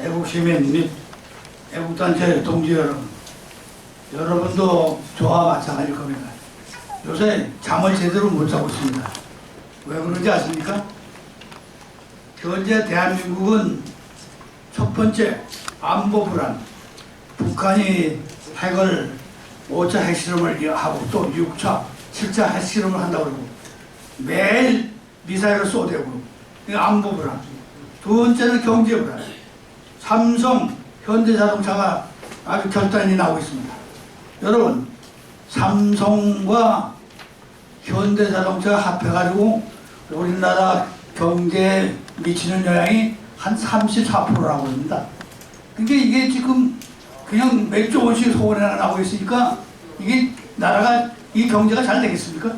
애국시민 및 애국단체 동지 여러분, 여러분도 저와 마찬가지일 겁니다. 요새 잠을 제대로 못 자고 있습니다. 왜 그런지 아십니까? 현재 대한민국은 첫 번째 안보 불안, 북한이 핵을 5차 핵실험을 하고 또 6차, 7차 핵실험을 한다고 그러고 매일 미사일을 쏘대고 안보 불안. 두 번째는 경제 불안. 삼성, 현대자동차가 아주 결단이 나오고 있습니다. 여러분, 삼성과 현대자동차가 합해가지고 우리나라 경제에 미치는 영향이 한 34%라고 합니다. 근데 이게 지금 그냥 몇 조 원씩 소원이 나오고 있으니까 이게 나라가 이 경제가 잘 되겠습니까?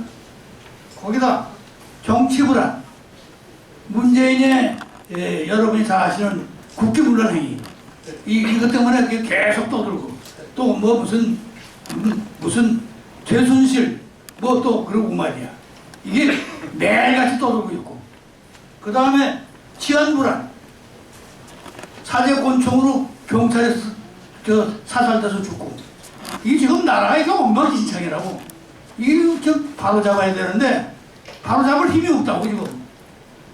거기다 정치 불안, 문재인의 예, 여러분이 잘 아시는 국기문란 행위 이, 이것 때문에 계속 떠들고 또 뭐 무슨 음, 무슨 최순실 뭐 또 그러고 말이야. 이게 매일같이 떠들고 있고. 그 다음에 치안 불안. 사제 권총으로 경찰에 서- 저 사살돼서 죽고. 이게 지금 나라가 이게 엉망진창이라고. 좀 바로 잡아야 되는데 바로 잡을 힘이 없다고 지금.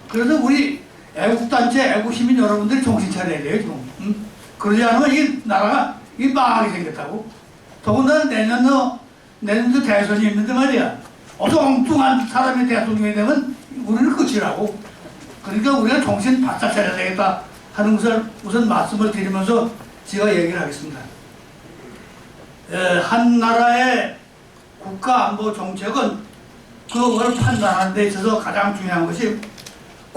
그래서 우리 애국단체 애국시민 여러분들이 정신 차려야 돼요 지금. 응? 그러지 않으면 이 나라가 이 망하게 생겼다고. 더군다나 내년도 내년도 대선이 있는데 말이야. 어서 엉뚱한 사람이 대통령이 되면 우리는 끝이라고. 그러니까 우리가 정신 바짝 차려야 되겠다 하는 것을 우선 말씀을 드리면서 제가 얘기를 하겠습니다. 에, 한 나라의 국가 안보 정책은 그걸 판단하는 데 있어서 가장 중요한 것이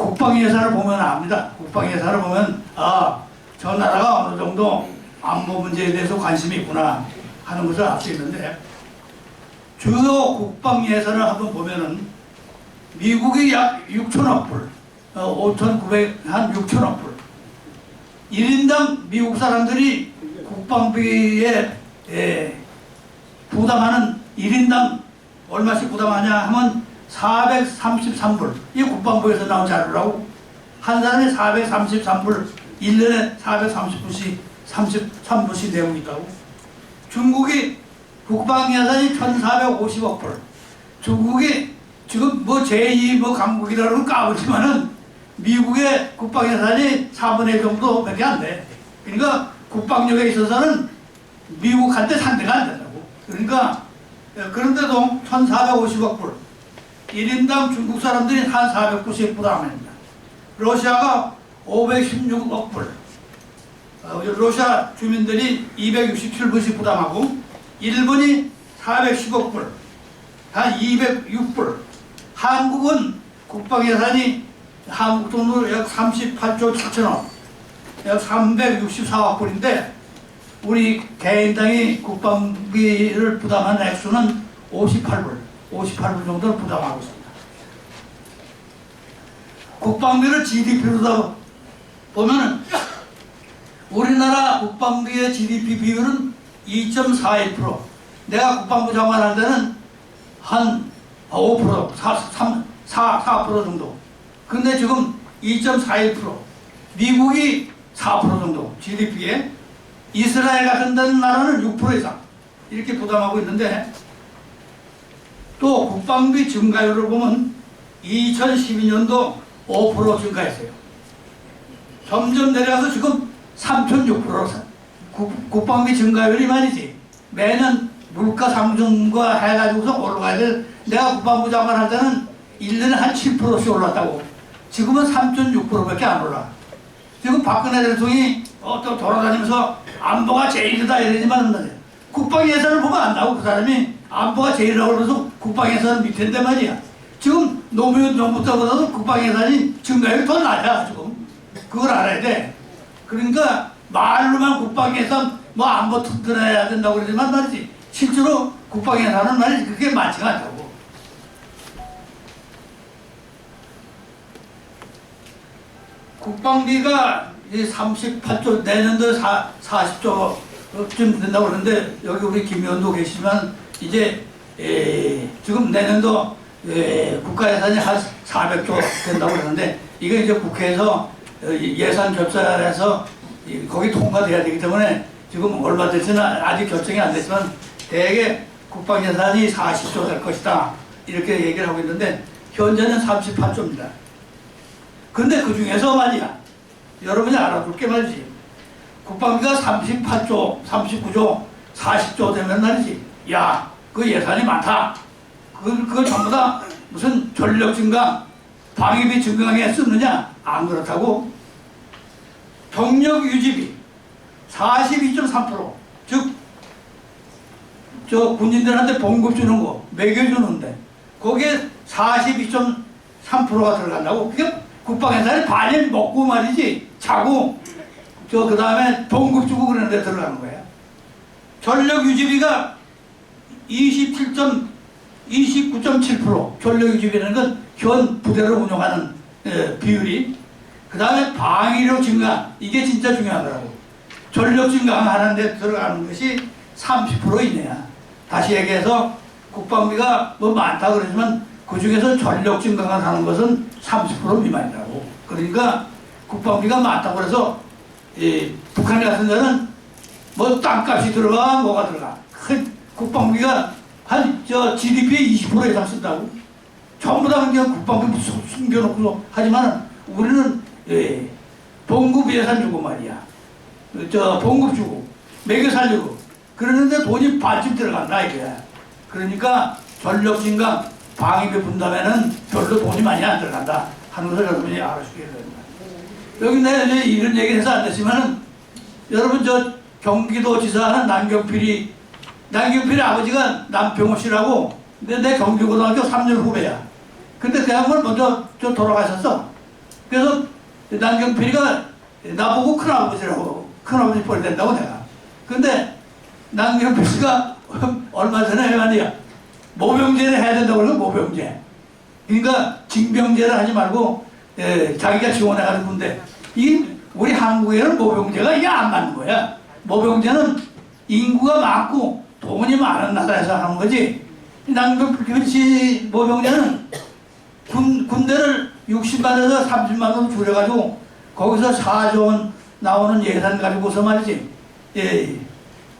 국방 예산을 보면 압니다. 국방 예산을 보면 아, 저 나라가 어느 정도 안보 문제에 대해서 관심이 있구나 하는 것을 알 수 있는데 주요 국방 예산을 한번 보면은 미국이 약 6천억 불, 어, 5,900, 한 6천억 불. 1인당 미국 사람들이 국방비에 예, 부담하는 1인당 얼마씩 부담하냐 하면 433불. 이 국방부에서 나온 자료라고. 한 사람이 433불, 1년에 430불씩, 33불씩 내고 있다고. 중국이 국방 예산이 1450억 불. 중국이 지금 뭐 제2 뭐 강국이라는 까부지만은 미국의 국방 예산이 4분의 1 정도밖에 안 돼. 그러니까 국방력에 있어서는 미국한테 상대가 안 된다고. 그러니까 예, 그런데도 1,450억 불. 1인당 중국 사람들이 한 490 부담합니다. 러시아가 516억 불. 어, 러시아 주민들이 267불씩 부담하고 일본이 410억 불. 한 206불. 한국은 국방 예산이 한국 돈으로 약 38조 7천억. 약 364억 불인데 우리 개인당이 국방비를 부담하는 액수는 58불, 58불 정도를 부담하고 있습니다. 국방비를 GDP로 보면은 우리나라 국방비의 GDP 비율은 2.41%. 내가 국방부 장관 할 때는 한 5%, 4, 3, 4, 4% 정도. 근데 지금 2.41%. 미국이 4% 정도 GDP에 이스라엘 같은 나라는 6% 이상 이렇게 부담하고 있는데 또 국방비 증가율을 보면 2012년도 5% 증가했어요. 점점 내려가서 지금 3.6% 국방비 증가율이 말이지 매년 물가 상승과 해가지고서 올라가야 돼. 내가 국방부 장관 할 때는 1년에 한 7%씩 올랐다고. 지금은 3.6%밖에 안 올라. 지금 박근혜 대통령이 어, 또 돌아다니면서 안보가 제일이다 이러지만. 국방 예산을 보면 안다고 그 사람이 안보가 제일이라고 그래서 국방 예산은 밑인데 말이야. 지금 노무현 정부 때보다도 국방 예산이 증가율이 더 낮아 지금. 그걸 알아야 돼. 그러니까 말로만 국방 예산 뭐 안보 튼튼해야 된다고 그러지만 말이지 실제로 국방 예산은 말이지 그게 많지가 않다고. 국방비가 이 38조 내년도에 4, 40조쯤 된다고 그러는데 여기 우리 김 의원도 계시지만 이제 에, 지금 내년도 에, 국가 예산이 한 400조 된다고 그러는데 이게 이제 국회에서 어, 예산 결산해서 이- 거기 통과돼야 되기 때문에 지금 얼마 됐지는 아직 결정이 안 됐지만 대개 국방 예산이 40조 될 것이다. 이렇게 얘기를 하고 있는데 현재는 38조입니다. 근데 그 중에서 말이야. 여러분이 알아둘 게 말이지. 국방비가 38조, 39조, 40조 되면 말이지 야 그 예산이 많다. 그걸, 그걸 전부 다 무슨 전력 증강, 방위비 증강에 쓰느냐? 안 그렇다고. 병력 유지비 42.3%. 즉, 저 군인들한테 봉급 주는 거, 매겨주는데, 거기에 42.3%가 들어간다고? 그게 국방 예산이 반이 먹고 말이지, 자고, 저, 그 다음에 봉급 주고 그러는 데 들어가는 거예요. 전력 유지비가 27. 29.7% 전력 유지비라는 건 현 부대를 운영하는 에, 비율이. 그 다음에 방위료 증강 이게 진짜 중요한 거라고. 전력 증강하는 데 들어가는 것이 30% 이내야. 다시 얘기해서 국방비가 뭐 많다 그러지만 그 중에서 전력 증강을 하는 것은 30% 미만이라고. 그러니까 국방비가 많다고 그래서 이 북한 같은 데는 뭐 땅값이 들어가 뭐가 들어가. 큰 국방비가 한 저 GDP의 20% 이상 쓴다고. 전부 다 그냥 국방비 숨- 숨겨놓고 하지만 우리는 예, 봉급 예산 주고 말이야. 저 봉급 주고 매겨 살리고. 그러는데 돈이 반쯤 들어간다 이거야 그러니까 전력 증강 방위비 분담에는 별로 돈이 많이 안 들어간다. 하는 것을 여러분이 알아주셔야 됩니다. 여기 내가 이런 얘기를 해서 안 됐지만은 여러분 저 경기도지사는 남경필이 남경필의 아버지가 남병호 씨라고. 근데 내 경기고등학교 3년 후배야. 근데 그 양반 먼저 저 돌아가셨어. 그래서 남경필이가 나보고 큰아버지라고 큰아버지 뻘 된다고 내가. 근데 남경필 씨가 얼마 전에 말이야 모병제를 해야 된다고 그러고 모병제. 그러니까 징병제를 하지 말고 예, 자기가 지원해가는 군데 이 우리 한국에는 모병제가 이게 안 맞는 거야. 모병제는 인구가 많고 돈이 많은 나라에서 하는 거지. 남경필씨 모병제는 군, 군대를 60만에서 30만 원 줄여가지고 거기서 4조 원 나오는 예산 가지고서 말이지. 예,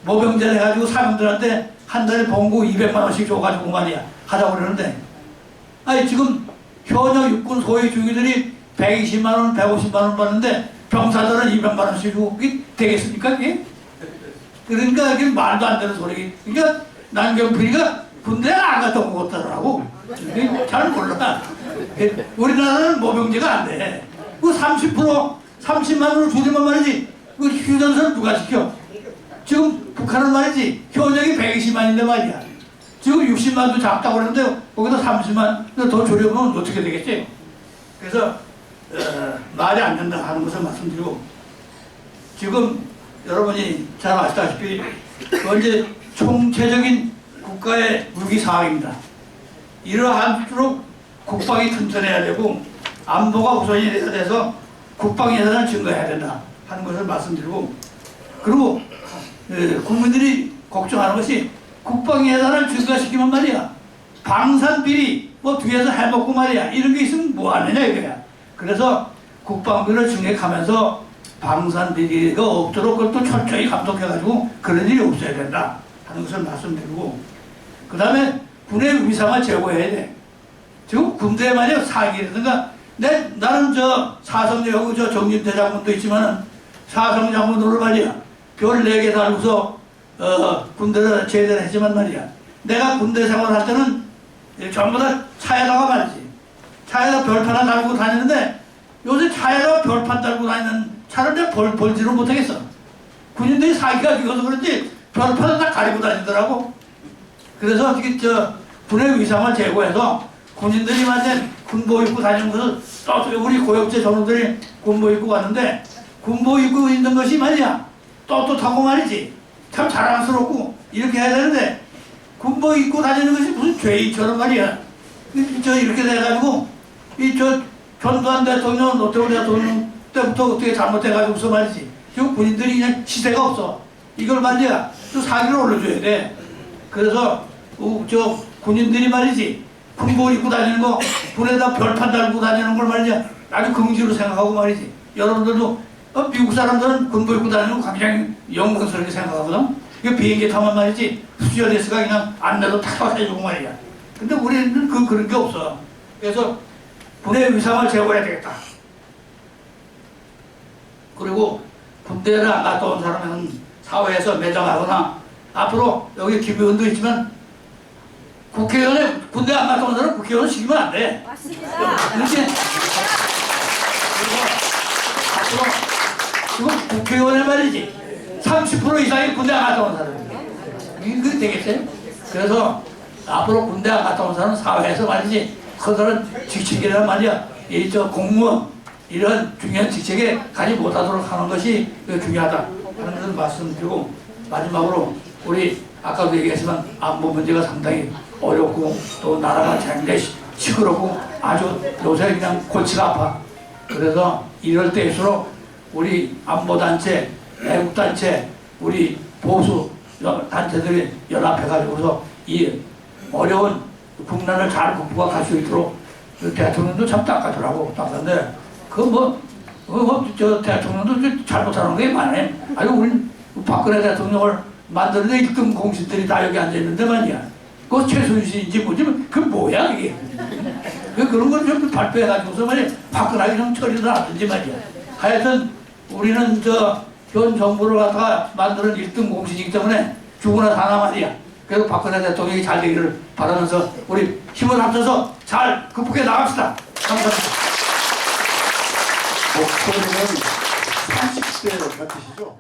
모병제를 해가지고 사람들한테 한 달에 봉구 200만 원씩 줘가지고 말이야. 하자고 그러는데 아니 지금 현역 육군 소위 중위들이 120만 원, 150만 원 받는데 병사들은 200만 원씩 주고 그게 되겠습니까? 그게? 그러니까 이게 말도 안 되는 소리. 그러니까 남경필이가 군대에 안 갔다 온 것더라고. 이게 잘 몰라. 우리나라는 모병제가 안 돼. 그 30% 30만 원을 줄이면 말이지. 그 휴전선 누가 지켜? 지금 북한은 말이지. 현역이 120만인데 말이야. 지금 60만도 작다고 그러는데 거기다 30만 더 줄여보면 어떻게 되겠지? 그래서 어, 말이 안 된다 하는 것을 말씀드리고 지금 여러분이 잘 아시다시피 이제 총체적인 국가의 무기 상황입니다. 이러할수록 국방이 튼튼해야 되고 안보가 우선이 돼서 국방 예산을 증가해야 된다 하는 것을 말씀드리고 그리고 예, 국민들이 걱정하는 것이 국방 예산을 증가시키면 말이야. 방산 비리 뭐 뒤에서 해먹고 말이야. 이런 게 있으면 뭐 하느냐 이거야. 그래서 국방비를 증액하면서 방산 비리가 없도록 그것도 철저히 감독해가지고 그런 일이 없어야 된다 하는 것을 말씀드리고 그 다음에 군의 위상을 제고해야 돼. 지금 군대에 만약 사기라든가 내, 나는 저 사성여하고 저 정진대 장군도 있지만은 사성 장군으로 말이야 별 네 개 달고서 어, 군대를 제대를 했지만 말이야. 내가 군대 생활할 때는 전부 다 차에다가 말이지. 차에다 별판 하나 달고 다니는데 요새 차에다가 별판 달고 다니는 내가 벌, 벌지를 못하겠어. 군인들이 사기가 죽어서 그런지 별판을 다 가리고 다니더라고. 그래서 어떻게 저 군의 위상을 제고해서 군인들이 만약 군복 입고 다니는 것을 또 우리 고역제 전우들이 군복 입고 왔는데 군복 입고 있는 것이 말이야. 떳떳하고 말이지. 참 자랑스럽고 이렇게 해야 되는데 군복 입고 다니는 것이 무슨 죄인처럼 말이야. 이- 저 이렇게 돼가지고 이 저 전두환 대통령 노태우 대통령 때부터 어떻게 잘못해가지고서 말이지 지금 군인들이 그냥 시대가 없어 이걸 말이야 또 사기를 올려줘야 돼 그래서 우- 저 군인들이 말이지 군복 입고 다니는 거 군에다 별판 달고 다니는 걸 말이야 아주 긍지로 생각하고 말이지 여러분들도 어, 미국 사람들은 군복 입고 다니는 거 굉장히 영광스럽게 생각하거든. 이거 비행기 타면 말이지 수저레스가 그냥 안내도 탁 해주고 말이야. 근데 우리는 그, 그런 게 없어. 그래서 군의 위상을 제고해야 되겠다. 그리고 군대를 안 갔다 온 사람은 사회에서 매장하거나 앞으로 여기 김의원도 있지만 국회의원에 군대 안 갔다 온 사람 국회의원 시키면 안 돼. 맞습니다. 그리고 앞으로 지금 국회의원에 말이지 30% 이상이 군대 안 갔다 온 사람이에요. 이게 되겠어요? 그래서 앞으로 군대 안 갔다 온 사람은 사회에서 말이지 커다란 직책이란 말이야. 이 저 공무원 이런 중요한 직책에 가지 못하도록 하는 것이 중요하다 하는 것을 말씀드리고 마지막으로 우리 아까도 얘기했지만 안보 문제가 상당히 어렵고 또 나라가 굉장히 시- 시끄럽고 아주 요새 그냥 골치가 아파. 그래서 이럴 때일수록 우리 안보단체, 애국단체, 우리 보수 여- 단체들이 연합해가지고서 이 어려운 국난을 잘 극복할 수 있도록 그 대통령도 참 닦아주라고 닦았는데 그뭐 그뭐저 대통령도 좀 잘못하는 게 많네. 아니 우리 박근혜 대통령을 만드는 1등 공신들이 다 여기 앉아 있는데 말이야. 그 최순실인지 뭐지 그 뭐야 이게. 그 그런 걸 좀 발표해 가지고서 말이야 화끈하게 좀 처리를 하든지 말이야. 하여튼 우리는 저 현 정부를 갖다가 만드는 1등 공신이기 때문에 죽으나 사나 말이야. 그래서 박근혜 대통령이 잘 되기를 바라면서 우리 힘을 합쳐서 잘 극복해 나갑시다. 감사합니다. 목소리는 30대 같으시죠?